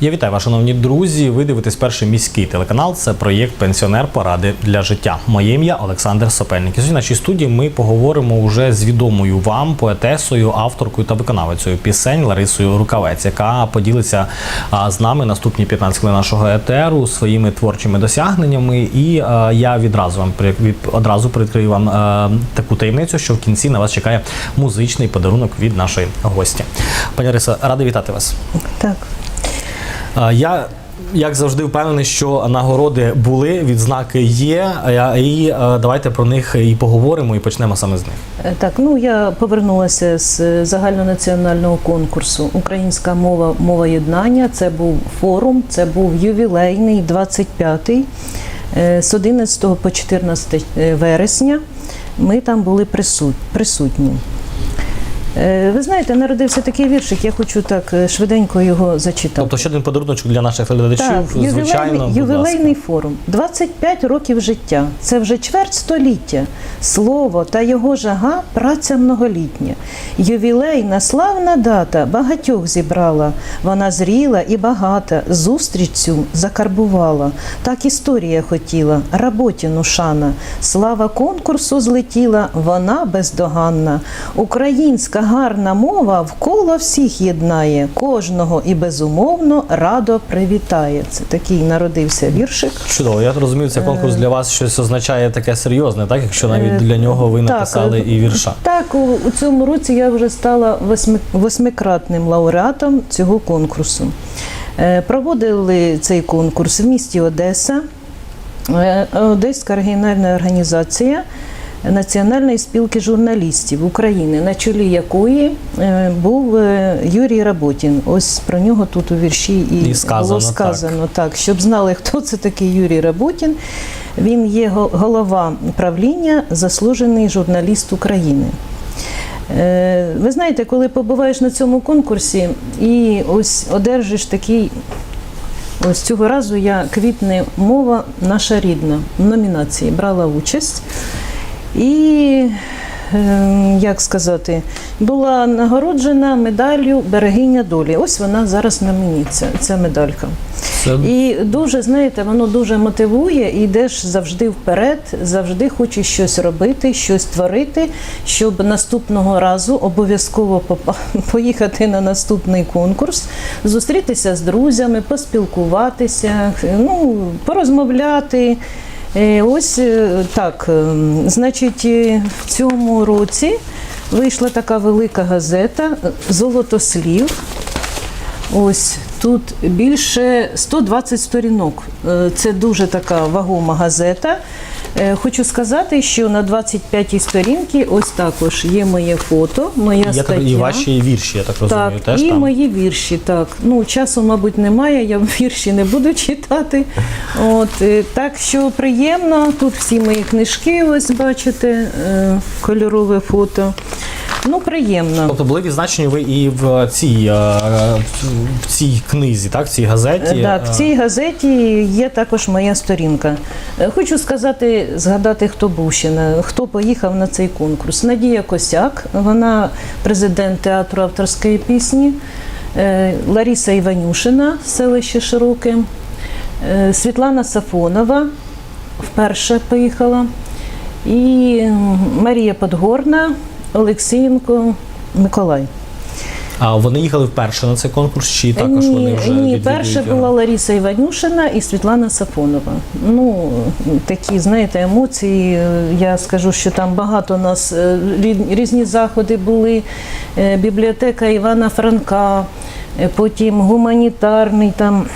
Я вітаю вас, шановні друзі. Ви дивитесь перший міський телеканал. Це проєкт Пенсіонер Поради для життя. Моє ім'я Олександр Сопельник. І Сьогодні в нашій студії ми поговоримо вже з відомою вам поетесою, авторкою та виконавицею пісень Ларисою Рукавець, яка поділиться з нами наступні 15 хвилин нашого етеру своїми творчими досягненнями. І я відразу вам одразу прикрию вам таку таємницю, що в кінці на вас чекає музичний подарунок від нашої гості. Пані Лариса, радий вітати вас. Так. Я як завжди впевнений, що нагороди були, відзнаки є. І е, давайте про них і поговоримо, і почнемо саме з них. Е, Так, ну я повернулася з загальнонаціонального конкурсу Українська мова мова єднання. Це був форум, це був ювілейний 25-й е, з 11 по 14 вересня. Ми там були присут- присутні. Е, Ви знаєте, народився такий віршик, я хочу так е, швиденько його зачитати. Тобто ще один подарунок для наших глядачів, Так, звичайно. ювілейний, будь ювілейний ласка. форум. 25 років життя. Це вже чверть століття. Слово та його жага праця многолітня. Ювілейна славна дата багатьох зібрала. Вона зріла і багата. Зустріч цю закарбувала. Так історія хотіла, Работіну шана. Слава конкурсу злетіла, вона бездоганна. Українська гарна мова вколо всіх єднає, кожного і безумовно радо привітає. Це такий народився віршик. Чудово. Я розумію, це конкурс для вас щось означає таке серйозне, так? Якщо навіть Е, для нього ви написали е, і вірша. Так, у, у цьому році я вже стала восьми, восьмикратним лауреатом цього конкурсу. Е, проводили цей конкурс в місті Одеса, Е, Одеська регіональна організація Національної спілки журналістів України, на чолі якої е, був е, Юрій Работін. Ось про нього тут у вірші і, І сказано, було сказано так, щоб знали, хто це такий Юрій Работін. Він є голова правління, заслужений журналіст України. Е, Ви знаєте, коли побуваєш на цьому конкурсі і ось одержиш такий. Ось цього разу я квітне мова наша рідна в номінації брала участь. І, е, як сказати, була нагороджена медаллю Берегиня долі. Ось вона зараз на мені, ця, ця медалька. Це І дуже, знаєте, воно дуже мотивує, і йдеш завжди вперед, завжди хочеш щось робити, щось творити, щоб наступного разу обов'язково поїхати на наступний конкурс, зустрітися з друзями, поспілкуватися, ну, порозмовляти. Е, Ось е, так, ем, значить, е, в цьому році вийшла така велика газета Золотослів. Ось тут більше 120 сторінок. Е, Це дуже така вагома газета. Е, Хочу сказати, що на 25-й сторінці ось також є моє фото, моя я стаття. так, і ваші вірші, я так розумію, Так, теж і там. мої вірші, так. Ну, часу, мабуть, немає, я вірші не буду читати. От, е, так що приємно. Тут всі мої книжки, ось бачите, е, кольорове фото. Ну, приємно. Тобто були відзначені ви і в цій, е, в цій книзі, так, в цій газеті. Так, в Е, цій газеті є також моя сторінка. Е, Хочу сказати, згадати, хто був ще хто поїхав на цей конкурс. Надія Косяк, вона президент театру авторської пісні, Е, Лариса Іванюшина, селище Широке, Е, Світлана Сафонова вперше поїхала. І Марія Подгорна, Олексієнко, Миколай. А вони їхали вперше на цей конкурс, чи також ні, вони вже ні, перша його? була Лариса Іванюшина і Світлана Сафонова. Ну такі, знаєте, емоції. Я скажу, що там багато у нас е, різні заходи були. Е, Бібліотека Івана Франка, е, потім гуманітарний там.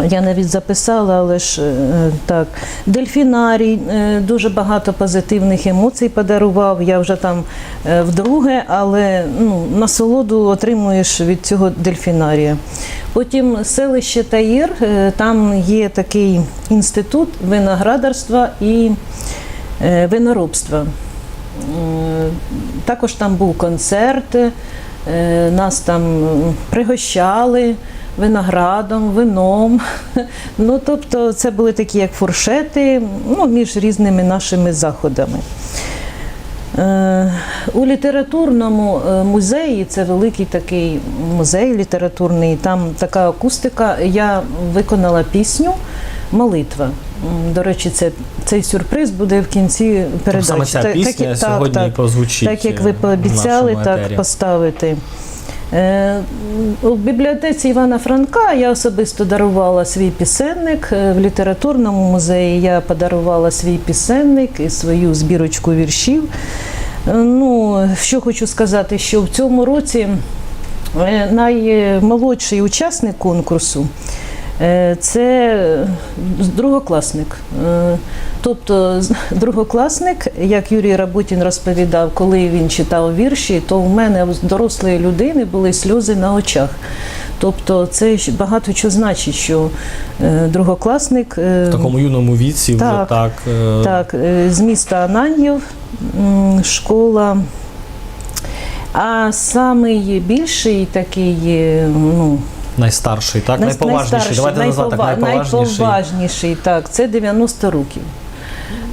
Я навіть записала, але ж е, так. Дельфінарій е, дуже багато позитивних емоцій подарував. Я вже там е, вдруге, але ну, насолоду отримуєш від цього дельфінарія. Потім селище Таїр, там є такий інститут виноградарства і виноробства. Також там був концерт, нас там пригощали виноградом, вином. Ну, тобто це були такі як фуршети ну, між різними нашими заходами. Е, У літературному е, музеї це великий такий музей літературний. Там така акустика. Я виконала пісню Молитва. До речі, це, цей сюрприз буде в кінці передачі. Саме ця Так- пісня як- сьогодні так, прозвучить. так як ви е, пообіцяли, так поставити. Е, У бібліотеці Івана Франка я особисто дарувала свій пісенник. Е, В літературному музеї я подарувала свій пісенник і свою збірочку віршів. Е, Ну, що хочу сказати, що в цьому році наймолодший учасник конкурсу це другокласник. Е, Тобто другокласник, як Юрій Работін розповідав, коли він читав вірші, то в мене у дорослої людини були сльози на очах. Тобто це багато що значить, що е, другокласник е, В такому юному віці вже Так, так. е, так, е, з міста Ананьїв, м, школа. А самий більший такий, е, ну, Найстарший, так? най- найповажніший. найстарший, Давайте назвати так, найповажніший. найповажніший, так, це 90 років.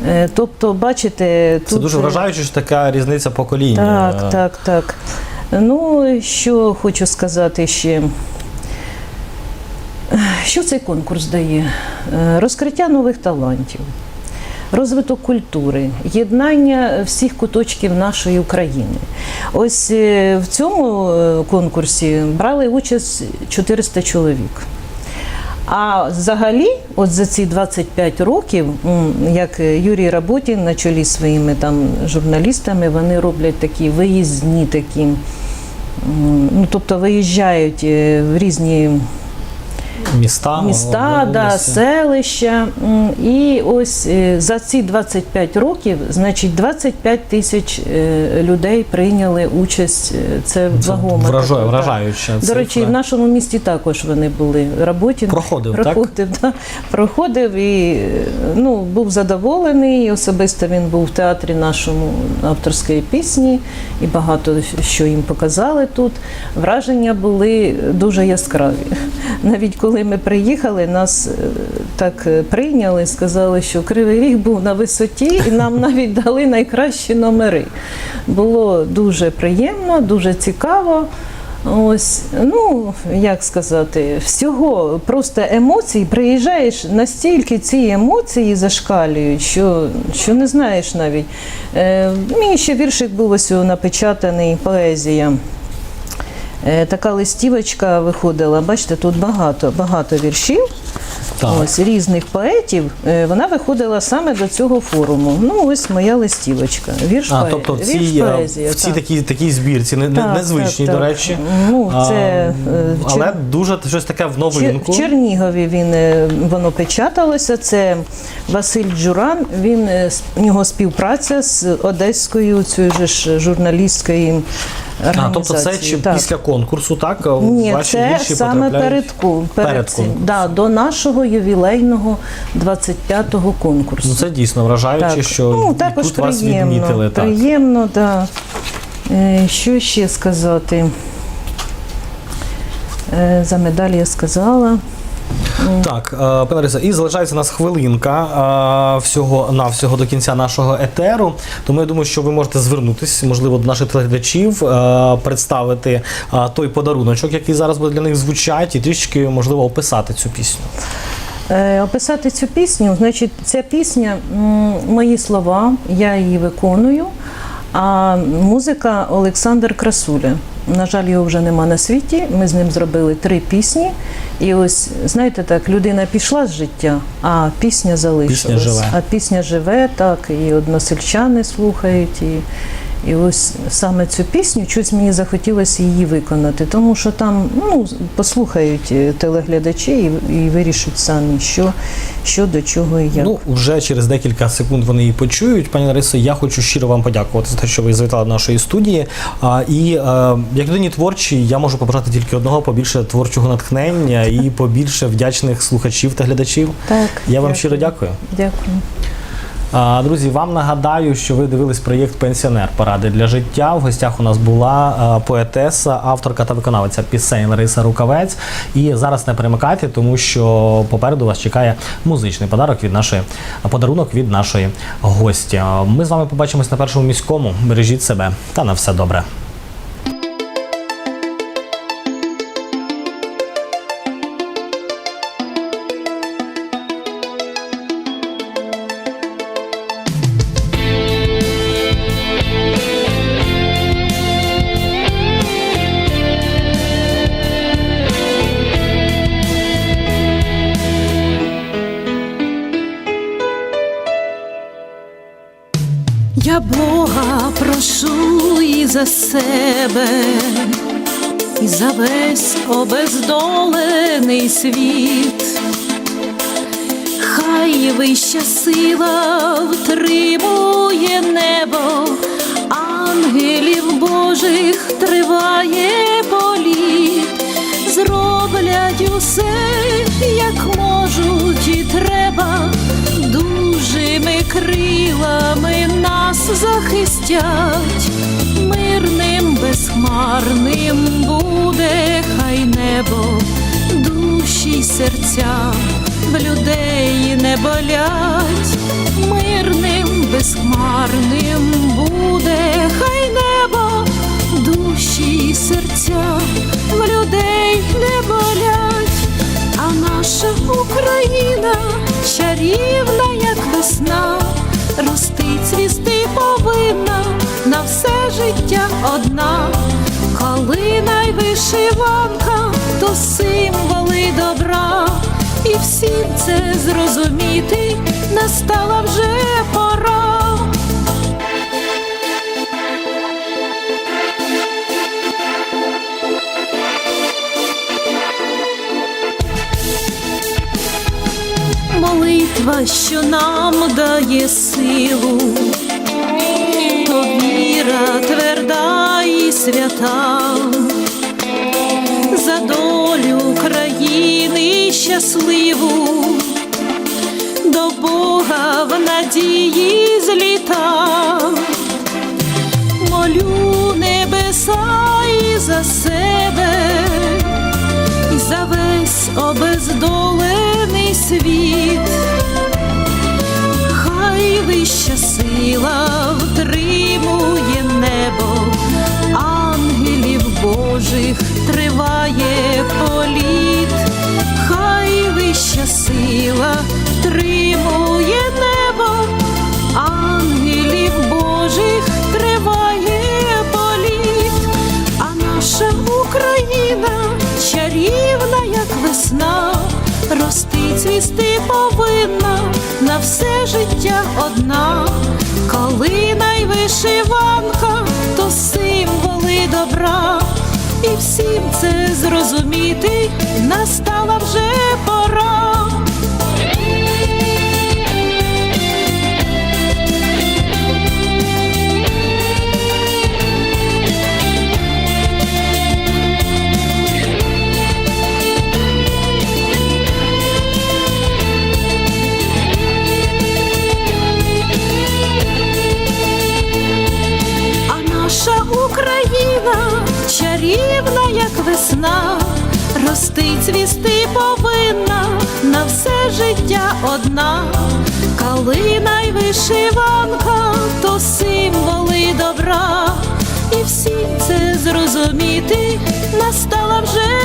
Е, Тобто, бачите, тут... Це дуже вражаюче, що така різниця покоління. Так, так, так. Ну, що хочу сказати ще. Що цей конкурс дає? Е, Розкриття нових талантів, розвиток культури, єднання всіх куточків нашої України. Ось е, в цьому е, конкурсі брали участь 400 чоловік. А взагалі, от за ці 25 років, як Юрій Работін на чолі своїми там журналістами, вони роблять такі виїзні такі. Ну, тобто виїжджають е, в різні Міста, міста, да, селища. І ось е, за ці 25 років, значить, 25 тисяч е, людей прийняли участь. е, Це вагома. вражає, така, вражаюча До речі, в нашому місті також вони були. Работін Проходив, так? да, проходив і ну, був задоволений. Особисто він був в театрі нашому авторської пісні і багато що їм показали тут. Враження були дуже яскраві. Навіть коли ми приїхали, нас е, так е, прийняли, сказали, що Кривий Ріг був на висоті, і нам навіть дали найкращі номери. Було дуже приємно, дуже цікаво. Ось, ну як сказати, всього просто емоцій. Приїжджаєш настільки ці емоції зашкалюють, що, що не знаєш навіть. Е, мій ще віршик був ось напечатаний поезія. Е, така листівочка виходила. Бачите, тут багато, багато віршів. Так. Ось різних поетів. Е, Вона виходила саме до цього форуму. Ну, ось моя листівочка. Вірш, А, тобто в вірш цій, е, поезія. в цій так. такій, такій збірці, не, Так, незвичній, так, до речі. Ну, це, в але Чер- дуже щось таке в новинку. В Чернігові він воно печаталося. Це Василь Джуран. Він у нього співпраця з одеською цією ж журналістською А, тобто це чи Так. після конкурсу, так? Ні, Ваші це саме перед, перед, перед цим. конкурсом. Да, до нашого ювілейного 25-го конкурсу. Ну це дійсно вражаюче, що ну, також тут вас відмітили. Так. Приємно, так. Да. Що ще сказати? Е, За медаль я сказала. Так, е, пане і залишається у нас хвилинка е, всього на всього до кінця нашого етеру. Тому я думаю, що ви можете звернутися, можливо, до наших телеглядачів, е, представити той подаруночок, який зараз буде для них звучати, і трішки можливо описати цю пісню. Описати цю пісню, значить, ця пісня мої слова, я її виконую. А музика Олександр Красуля. На жаль, його вже нема на світі. Ми з ним зробили три пісні. І ось, знаєте, так, людина пішла з життя, а пісня залишилась. Пісня живе. А пісня живе, так, і односельчани слухають. І, і ось саме цю пісню, щось мені захотілося її виконати, тому що там ну, послухають е, телеглядачі і, і вирішать самі, що, що до чого і як. Ну, вже через декілька секунд вони її почують. Пані Ларисо, я хочу щиро вам подякувати за те, що ви завітали до нашої студії. А, і е, як людині творчій, я можу побажати тільки одного: побільше творчого натхнення і побільше вдячних слухачів та глядачів. так, Я вам дякую. щиро дякую. Дякую. Друзі, вам нагадаю, що ви дивились проєкт Пенсіонер Поради для життя. В гостях у нас була поетеса, авторка та виконавиця пісень Лариса Рукавець. І зараз не перемикайте, тому що попереду вас чекає музичний подарок від нашої подарунок від нашої гості. Ми з вами побачимось на першому міському. Бережіть себе та на все добре. За себе, і за весь обездолений світ. Хай вища сила втримує небо, ангелів Божих триває політ, зроблять усе, як можуть і треба, дужими крилами нас захистять, безхмарним буде хай небо, душі й серця в людей не болять, мирним, безхмарним буде хай небо, душі й серця в людей не болять, а наша Україна чарівна, як весна, ростить цвісти повинна на все життя одна, вишиванка, то символи добра, і всім це зрозуміти настала вже пора. молитва, що нам дає силу, то віра тверда і свята, за долю країни щасливу, до Бога в надії зліта, молю небеса і за себе і за весь обездолений світ, хай вища сила втримує триває політ, хай вища сила втримує небо, ангелів Божих триває політ, а наша Україна чарівна, як весна, рости цвісти повинна на все життя одна, калина й вишиванка, то символи добра, всім це зрозуміти настала вже пора. А наша Україна чарівна, як весна, рости цвісти повинна на все життя одна, калина й вишиванка, то символи добра, і всім це зрозуміти настала вже